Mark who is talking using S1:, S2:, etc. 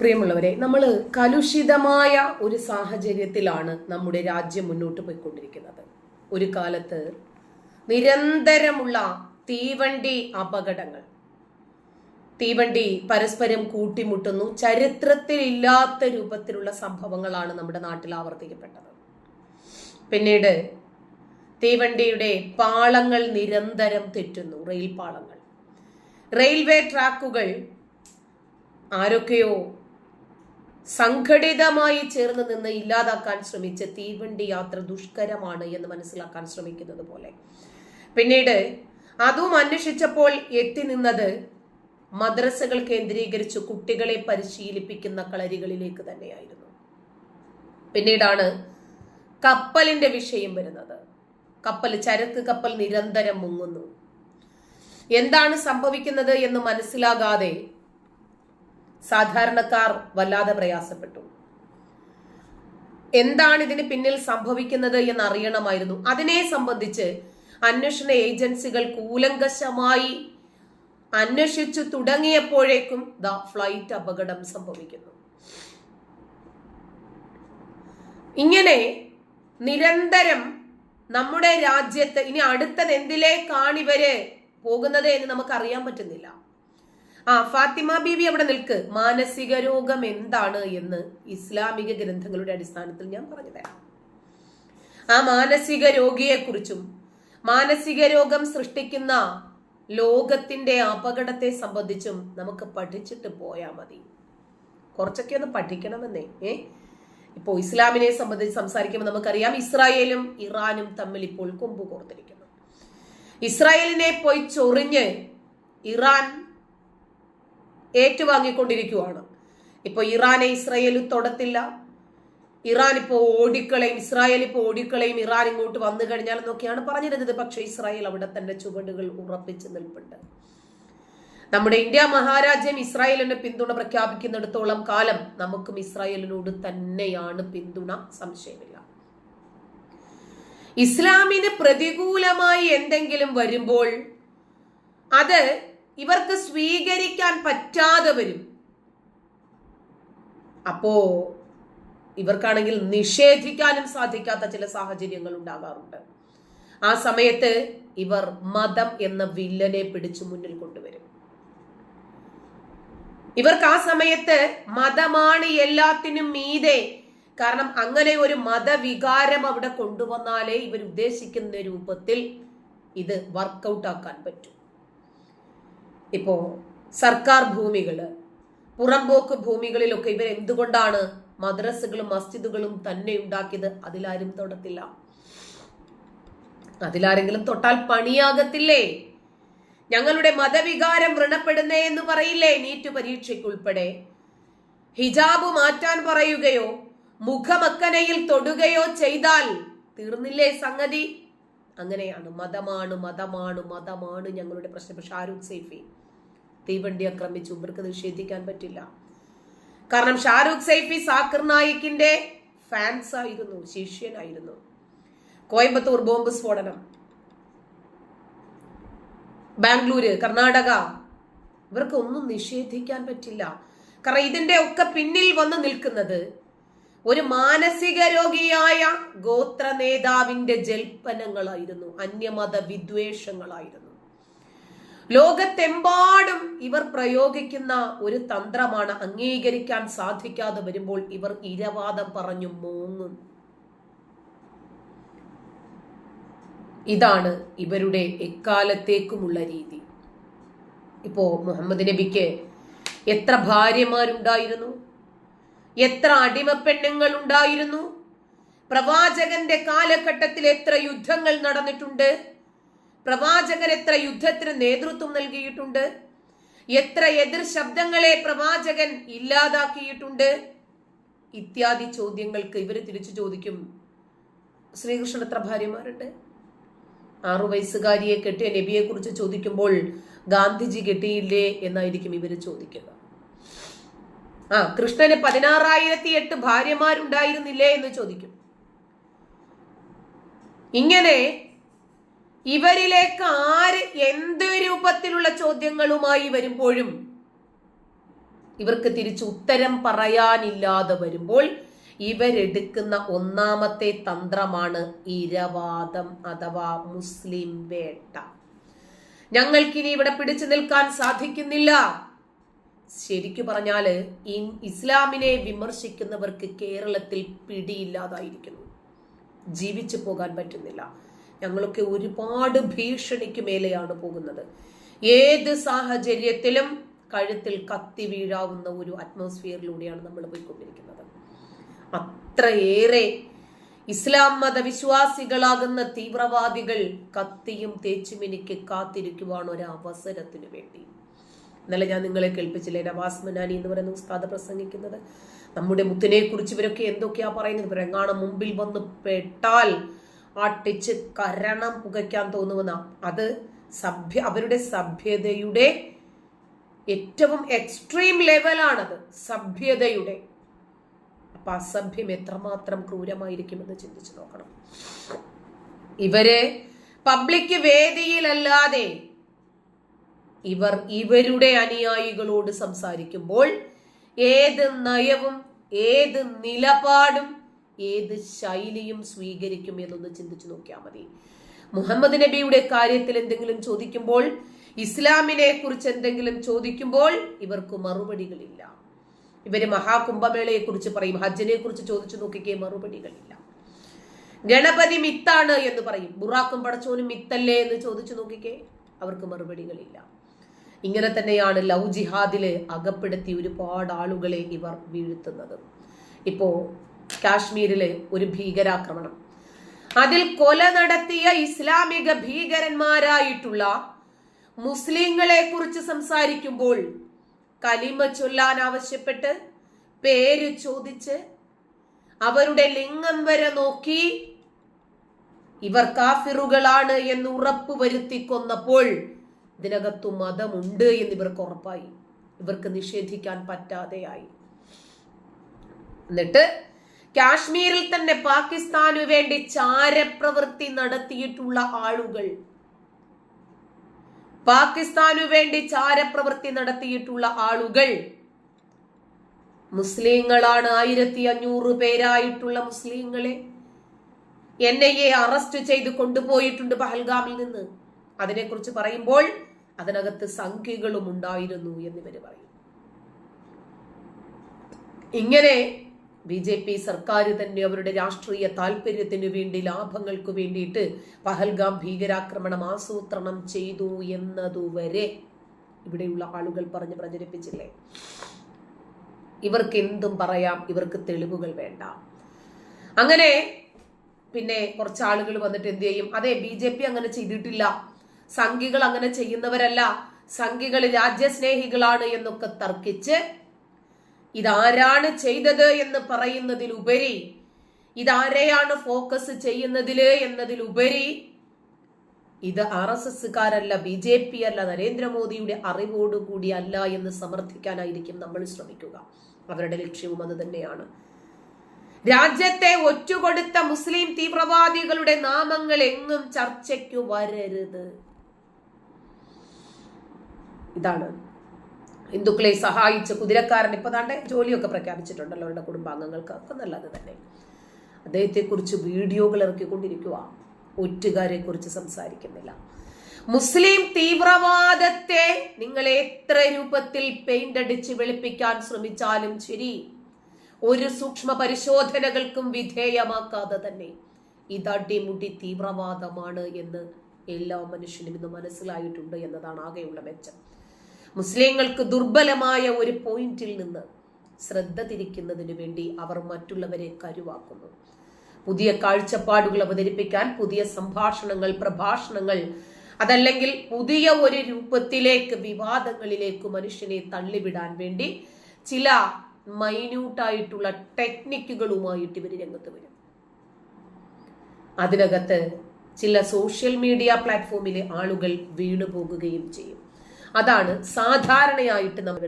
S1: പ്രിയമുള്ളവരെ നമ്മൾ കലുഷിതമായ ഒരു സാഹചര്യത്തിലാണ് നമ്മുടെ രാജ്യം മുന്നോട്ട് പോയിക്കൊണ്ടിരിക്കുന്നത്. ഒരു കാലത്ത് നിരന്തരമുള്ള തീവണ്ടി അപകടങ്ങൾ തീവണ്ടി പരസ്പരം കൂട്ടിമുട്ടുന്നു ചരിത്രത്തിൽ ഇല്ലാത്ത രൂപത്തിലുള്ള സംഭവങ്ങളാണ് നമ്മുടെ നാട്ടിൽ ആവർത്തിക്കപ്പെട്ടത്. പിന്നീട് തീവണ്ടിയുടെ പാളങ്ങൾ നിരന്തരം തെറ്റുന്നു റെയിൽ പാളങ്ങൾ. റെയിൽവേ ട്രാക്കുകൾ ആരൊക്കെയോ സംഘടിതമായി ചേർന്ന് നിന്ന് ഇല്ലാതാക്കാൻ ശ്രമിച്ച തീവണ്ടി യാത്ര ദുഷ്കരമാണ് എന്ന് മനസ്സിലാക്കാൻ ശ്രമിക്കുന്നത് പോലെ. പിന്നീട് അതും അന്വേഷിച്ചപ്പോൾ എത്തി നിന്നത് മദ്രസകൾ കേന്ദ്രീകരിച്ച് കുട്ടികളെ പരിശീലിപ്പിക്കുന്ന കളരികളിലേക്ക് തന്നെയായിരുന്നു. പിന്നീടാണ് കപ്പലിന്റെ വിഷയം വരുന്നത്. കപ്പൽ ചരക്ക് കപ്പൽ നിരന്തരം മുങ്ങുന്നു. എന്താണ് സംഭവിക്കുന്നത് എന്ന് മനസ്സിലാകാതെ സാധാരണക്കാർ വല്ലാതെ പ്രയാസപ്പെട്ടു. എന്താണ് ഇതിന് പിന്നിൽ സംഭവിക്കുന്നത് എന്ന് അറിയണമായിരുന്നു അതിനെ സംബന്ധിച്ച് അന്വേഷണ ഏജൻസികൾ കൂലങ്കശമായി അന്വേഷിച്ചു തുടങ്ങിയപ്പോഴേക്കും ദ ഫ്ലൈറ്റ് അപകടം സംഭവിക്കുന്നു. ഇങ്ങനെ നിരന്തരം നമ്മുടെ രാജ്യത്ത് ഇനി അടുത്തത് എന്തിലേക്കാണ് ഇവർ പോകുന്നത് എന്ന് നമുക്ക് അറിയാൻ പറ്റുന്നില്ല. ആ ഫാത്തിമ ബീവി അവിടെ നിൽക്ക്. മാനസിക രോഗം എന്താണ് എന്ന് ഇസ്ലാമിക ഗ്രന്ഥങ്ങളുടെ അടിസ്ഥാനത്തിൽ ഞാൻ പറഞ്ഞു തരാം ആ മാനസിക രോഗിയെക്കുറിച്ചും മാനസിക രോഗം സൃഷ്ടിക്കുന്ന ലോകത്തിന്റെ അപകടത്തെ സംബന്ധിച്ചും നമുക്ക് പഠിച്ചിട്ട് പോയാൽ മതി. കുറച്ചൊക്കെ ഒന്ന് പഠിക്കണമെന്നേ ഏ? ഇപ്പോ ഇസ്ലാമിനെ സംബന്ധിച്ച് സംസാരിക്കുമ്പോൾ നമുക്കറിയാം ഇസ്രായേലും ഇറാനും തമ്മിൽ ഇപ്പോൾ കൊമ്പ് കോർത്തിരിക്കുന്നു ഇസ്രായേലിനെ പോയി ചൊറിഞ്ഞ് ഇറാൻ ഏറ്റുവാങ്ങിക്കൊണ്ടിരിക്കുവാണ്. ഇപ്പോൾ ഇറാനെ ഇസ്രായേൽ തൊടത്തില്ല. ഇറാൻ ഇപ്പോൾ ഓടിക്കളയും ഇസ്രായേൽ ഇപ്പോൾ ഓടിക്കളയും ഇറാൻ ഇങ്ങോട്ട് വന്നു കഴിഞ്ഞാൽ എന്നൊക്കെയാണ് പറഞ്ഞിരുന്നത്. പക്ഷേ ഇസ്രായേൽ അവിടെ തന്നെ ചുവടുകൾ ഉറപ്പിച്ച് നിൽപ്പുണ്ട്. നമ്മുടെ ഇന്ത്യ മഹാരാജ്യം ഇസ്രായേലിന് പിന്തുണ പ്രഖ്യാപിക്കുന്നിടത്തോളം കാലം നമുക്കും ഇസ്രായേലിനോട് തന്നെയാണ് പിന്തുണ സംശയമില്ല. ഇസ്ലാമിന് പ്രതികൂലമായി എന്തെങ്കിലും വരുമ്പോൾ അത് ഇവർക്ക് സ്വീകരിക്കാൻ പറ്റാതെ വരും. അപ്പോ ഇവർക്കാണെങ്കിൽ നിഷേധിക്കാനും സാധിക്കാത്ത ചില സാഹചര്യങ്ങൾ ഉണ്ടാകാറുണ്ട്. ആ സമയത്ത് ഇവർ മതം എന്ന വില്ലനെ പിടിച്ചു മുന്നിൽ കൊണ്ടുവരും. ഇവർക്ക് ആ സമയത്ത് മതമാണ് എല്ലാത്തിനും മീതെ. കാരണം അങ്ങനെ ഒരു മതവികാരം അവിടെ കൊണ്ടുവന്നാലേ ഇവർ ഉദ്ദേശിക്കുന്ന രൂപത്തിൽ ഇത് വർക്കൗട്ട് ആക്കാൻ പറ്റും. ഇപ്പോ സർക്കാർ ഭൂമികൾ പുറംപോക്ക് ഭൂമികളിലൊക്കെ ഇവർ എന്തുകൊണ്ടാണ് മദ്രസകളും മസ്ജിദുകളും തന്നെ ഉണ്ടാക്കിയത്? അതിലാരും തൊടത്തില്ല. അതിലാരെങ്കിലും തൊട്ടാൽ പണിയാകത്തില്ലേ? ഞങ്ങളുടെ മതവികാരം വ്രണപ്പെടുന്നേ എന്ന് പറയില്ലേ നീറ്റ് പരീക്ഷയ്ക്കുൾപ്പെടെ? ഹിജാബ് മാറ്റാൻ പറയുകയോ മുഖമക്കനയിൽ തൊടുകയോ ചെയ്താൽ തീർന്നില്ലേ സംഗതി? അങ്ങനെയാണ്. മതമാണ് മതമാണ് മതമാണ് ഞങ്ങളുടെ പ്രശ്നം. ഷാരൂഖ് സൈഫി. തീവണ്ടി ആക്രമിച്ചു. ഇവർക്ക് നിഷേധിക്കാൻ പറ്റില്ല. കാരണം ഷാരൂഖ് സൈഫി സാക്കിർ നായിക്കിന്റെ ഫാൻസ് ആയിരുന്നു ശിഷ്യനായിരുന്നു. കോയമ്പത്തൂർ ബോംബ് സ്ഫോടനം. ബാംഗ്ലൂര് കർണാടക. ഇവർക്ക് ഒന്നും നിഷേധിക്കാൻ പറ്റില്ല. കാരണം ഇതിന്റെ ഒക്കെ പിന്നിൽ വന്ന് നിൽക്കുന്നത് ഒരു മാനസിക രോഗിയായ ഗോത്ര നേതാവിന്റെ ജൽപ്പനങ്ങളായിരുന്നു അന്യമത വിദ്വേഷങ്ങളായിരുന്നു. ലോകത്തെമ്പാടും ഇവർ പ്രയോഗിക്കുന്ന ഒരു തന്ത്രമാണ് അംഗീകരിക്കാൻ സാധിക്കാതെ വരുമ്പോൾ ഇവർ ഇരവാദം പറഞ്ഞു മൂങ്ങും. ഇതാണ് ഇവരുടെ എക്കാലത്തേക്കുമുള്ള രീതി. ഇപ്പോ മുഹമ്മദ് നബിക്ക് എത്ര ഭാര്യമാരുണ്ടായിരുന്നു? എത്ര അടിമപ്പെണ്ണുങ്ങൾ ഉണ്ടായിരുന്നു? പ്രവാചകന്റെ കാലഘട്ടത്തിൽ എത്ര യുദ്ധങ്ങൾ നടന്നിട്ടുണ്ട്? പ്രവാചകൻ എത്ര യുദ്ധത്തിന് നേതൃത്വം നൽകിയിട്ടുണ്ട്? എത്ര എതിർ ശബ്ദങ്ങളെ പ്രവാചകൻ ഇല്ലാതാക്കിയിട്ടുണ്ട്? ഇത്യാദി ചോദ്യങ്ങൾക്ക് ഇവർ തിരിച്ചു ചോദിക്കും. ശ്രീകൃഷ്ണൻ എത്ര ഭാര്യമാരുണ്ട്? ആറു വയസ്സുകാരിയെ കെട്ടിയ നബിയെ കുറിച്ച് ചോദിക്കുമ്പോൾ ഗാന്ധിജി കെട്ടിയില്ലേ എന്നായിരിക്കും ഇവർ ചോദിക്കുക. ആ കൃഷ്ണന് പതിനാറായിരത്തി എട്ട് ഭാര്യമാരുണ്ടായിരുന്നില്ലേ എന്ന് ചോദിക്കും. ഇങ്ങനെ ഇവരിലേക്ക് ആര് എന്ത് രൂപത്തിലുള്ള ചോദ്യങ്ങളുമായി വരുമ്പോഴും ഇവർക്ക് തിരിച്ച് ഉത്തരം പറയാനില്ലാതെ വരുമ്പോൾ ഇവരെടുക്കുന്ന ഒന്നാമത്തെ തന്ത്രമാണ് ഇരവാദം അഥവാ മുസ്ലിം വേട്ട. ഞങ്ങൾക്കിനി ഇവിടെ പിടിച്ചു നിൽക്കാൻ സാധിക്കുന്നില്ല. ശരിക്കു ഈ ഇസ്ലാമിനെ വിമർശിക്കുന്നവർക്ക് കേരളത്തിൽ പിടിയില്ലാതായിരിക്കുന്നു. ജീവിച്ചു പോകാൻ പറ്റുന്നില്ല. ഞങ്ങളൊക്കെ ഒരുപാട് ഭീഷണിക്ക് മേലെയാണ് പോകുന്നത്. ഏത് സാഹചര്യത്തിലും കഴുത്തിൽ കത്തി വീഴാവുന്ന ഒരു അറ്റ്മോസ്ഫിയറിലൂടെയാണ് നമ്മൾ പോയിക്കൊണ്ടിരിക്കുന്നത്. അത്രയേറെ ഇസ്ലാം മതവിശ്വാസികളാകുന്ന തീവ്രവാദികൾ കത്തിയും തേച്ചുമിനിക്ക് കാത്തിരിക്കുവാണ് ഒരു അവസരത്തിനു വേണ്ടി. ഇന്നലെ ഞാൻ നിങ്ങളെ കേൾപ്പിച്ചില്ലേ? നവാസ് മനാനി എന്ന് പറയുന്ന ഉസ്താദ് പ്രസംഗിക്കുന്നത്. നമ്മുടെ മുത്തിനെ കുറിച്ച് ഇവരൊക്കെ എന്തൊക്കെയാ പറയുന്നത്? ഇവരെങ്ങാണം മുമ്പിൽ വന്ന് പെട്ടാൽ ആട്ടിച്ച് കരണം പുകയ്ക്കാൻ തോന്നുമെന്ന. അത് സഭ്യ അവരുടെ സഭ്യതയുടെ ഏറ്റവും എക്സ്ട്രീം ലെവലാണത് സഭ്യതയുടെ. അപ്പൊ അസഭ്യം എത്രമാത്രം ക്രൂരമായിരിക്കുമെന്ന് ചിന്തിച്ചു നോക്കണം. ഇവർ പബ്ലിക് വേദിയിലല്ലാതെ ഇവർ ഇവരുടെ അനുയായികളോട് സംസാരിക്കുമ്പോൾ ഏത് നയവും ഏത് നിലപാടും ഏത് ശൈലിയും സ്വീകരിക്കും എന്നൊന്ന് ചിന്തിച്ചു നോക്കിയാൽ മതി. മുഹമ്മദ് നബിയുടെ കാര്യത്തിൽ എന്തെങ്കിലും ചോദിക്കുമ്പോൾ ഇസ്ലാമിനെ കുറിച്ച് എന്തെങ്കിലും ചോദിക്കുമ്പോൾ ഇവർക്ക് മറുപടികളില്ല. ഇവർ മഹാകുംഭമേളയെ കുറിച്ച് പറയും ഹജ്ജിനെ കുറിച്ച് ചോദിച്ചു നോക്കിക്കേ മറുപടികളില്ല. ഗണപതി മിത്താണ് എന്ന് പറയും. ബുറാക്കും പടച്ചോനും മിത്തല്ലേ എന്ന് ചോദിച്ചു നോക്കിക്കേ അവർക്ക് മറുപടികളില്ല. ഇങ്ങനെ തന്നെയാണ് ലവ് ജിഹാദിൽ അകപ്പെടുത്തി ഒരുപാട് ആളുകളെ ഇവർ വീഴ്ത്തുന്നത്. ഇപ്പോ കാശ്മീരിലെ ഒരു ഭീകരാക്രമണം. അതിൽ കൊല നടത്തിയ ഇസ്ലാമിക ഭീകരന്മാരായിട്ടുള്ള മുസ്ലിങ്ങളെ കുറിച്ച് സംസാരിക്കുമ്പോൾ കലിമ ചൊല്ലാൻ ആവശ്യപ്പെട്ട് പേര് ചോദിച്ച് അവരുടെ ലിംഗം വരെ നോക്കി ഇവർ കാഫിറുകളാണ് എന്ന് ഉറപ്പ് വരുത്തി കൊന്നപ്പോൾ ഇതിനകത്തു മതമുണ്ട് എന്ന് ഇവർക്ക് ഉറപ്പായി. ഇവർക്ക് നിഷേധിക്കാൻ പറ്റാതെയായി. എന്നിട്ട് കാശ്മീരിൽ തന്നെ പാകിസ്ഥാനു വേണ്ടി ചാരപ്രവൃത്തി നടത്തിയിട്ടുള്ള ആളുകൾ. പാകിസ്ഥാനു വേണ്ടി ചാരപ്രവൃത്തി നടത്തിയിട്ടുള്ള ആളുകൾ. മുസ്ലിങ്ങളാണ് ആയിരത്തി അഞ്ഞൂറ് പേരായിട്ടുള്ള മുസ്ലിങ്ങളെ എൻ ഐ എ അറസ്റ്റ് ചെയ്ത് കൊണ്ടുപോയിട്ടുണ്ട് പഹൽഗാമിൽ നിന്ന്. അതിനെക്കുറിച്ച് പറയുമ്പോൾ അതിനകത്ത് സംഖ്യകളും ഉണ്ടായിരുന്നു എന്നിവർ പറയും. ഇങ്ങനെ ബി ജെ പി സർക്കാർ തന്നെ അവരുടെ രാഷ്ട്രീയ താല്പര്യത്തിന് വേണ്ടി ലാഭങ്ങൾക്ക് വേണ്ടിയിട്ട് പഹൽഗാം ഭീകരാക്രമണം ആസൂത്രണം ചെയ്തു എന്നതുവരെ ഇവിടെയുള്ള ആളുകൾ പറഞ്ഞ് പ്രചരിപ്പിച്ചില്ലേ? ഇവർക്ക് എന്തും പറയാം ഇവർക്ക് തെളിവുകൾ വേണ്ട. അങ്ങനെ പിന്നെ കുറച്ച് ആളുകൾ വന്നിട്ട് എന്ത് ചെയ്യും? അതെ ബി ജെ പി അങ്ങനെ ചെയ്തിട്ടില്ല. സംഘികൾ അങ്ങനെ ചെയ്യുന്നവരല്ല. സംഘികൾ രാജ്യസ്നേഹികളാണ് എന്നൊക്കെ തർക്കിച്ച് ഇതാരാണ് ചെയ്തത് എന്ന് പറയുന്നതിലുപരി ഇതാരെയാണ് ഫോക്കസ് ചെയ്യുന്നതിൽ എന്നതിലുപരി ഇത് ആർ എസ് എസ്സുകാരല്ല ബി ജെ പി അല്ല നരേന്ദ്രമോദിയുടെ അറിവോടുകൂടി അല്ല എന്ന് സമർത്ഥിക്കാനായിരിക്കും നമ്മൾ ശ്രമിക്കുക. അവരുടെ ലക്ഷ്യവും അത് തന്നെയാണ്. രാജ്യത്തെ ഒറ്റുകൊടുത്ത മുസ്ലിം തീവ്രവാദികളുടെ നാമങ്ങൾ എങ്ങും ചർച്ചയ്ക്കു വരരുത്. ഇതാണ്. ഹിന്ദുക്കളെ സഹായിച്ച കുതിരക്കാരൻ ഇപ്പൊ താണ്ടെ ജോലിയൊക്കെ പ്രഖ്യാപിച്ചിട്ടുണ്ടല്ലോ അവരുടെ കുടുംബാംഗങ്ങൾക്ക്. ഒക്കെ നല്ലത് തന്നെ. അദ്ദേഹത്തെക്കുറിച്ച് വീഡിയോകൾ ഇറക്കിക്കൊണ്ടിരിക്കുക ഒറ്റുകാരെ കുറിച്ച് സംസാരിക്കുന്നില്ല. മുസ്ലിം തീവ്രവാദത്തെ നിങ്ങൾ എത്ര രൂപത്തിൽ പെയിന്റ് അടിച്ച് വെളുപ്പിക്കാൻ ശ്രമിച്ചാലും ശരി. ഒരു സൂക്ഷ്മ പരിശോധനകൾക്കും വിധേയമാക്കാതെ തന്നെ ഇതടിമുടി തീവ്രവാദമാണ് എന്ന് എല്ലാ മനുഷ്യനും ഇന്ന് മനസ്സിലായിട്ടുണ്ട് എന്നതാണ് ആകെയുള്ള മെച്ചം. മുസ്ലിങ്ങൾക്ക് ദുർബലമായ ഒരു പോയിന്റിൽ നിന്ന് ശ്രദ്ധ തിരിക്കുന്നതിന് വേണ്ടി അവർ മറ്റുള്ളവരെ കരുവാക്കുന്നു. പുതിയ കാഴ്ചപ്പാടുകൾ അവതരിപ്പിക്കാൻ പുതിയ സംഭാഷണങ്ങൾ പ്രഭാഷണങ്ങൾ അതല്ലെങ്കിൽ പുതിയ ഒരു രൂപത്തിലേക്ക് വിവാദങ്ങളിലേക്ക് മനുഷ്യനെ തള്ളിവിടാൻ വേണ്ടി ചില മൈന്യൂട്ടായിട്ടുള്ള ടെക്നിക്കുകളുമായിട്ട് ഇവർ രംഗത്ത് വരും. അതിനകത്ത് ചില സോഷ്യൽ മീഡിയ പ്ലാറ്റ്ഫോമിലെ ആളുകൾ വീണുപോകുകയും ചെയ്യും. അതാണ് സാധാരണയായിട്ട് നമ്മൾ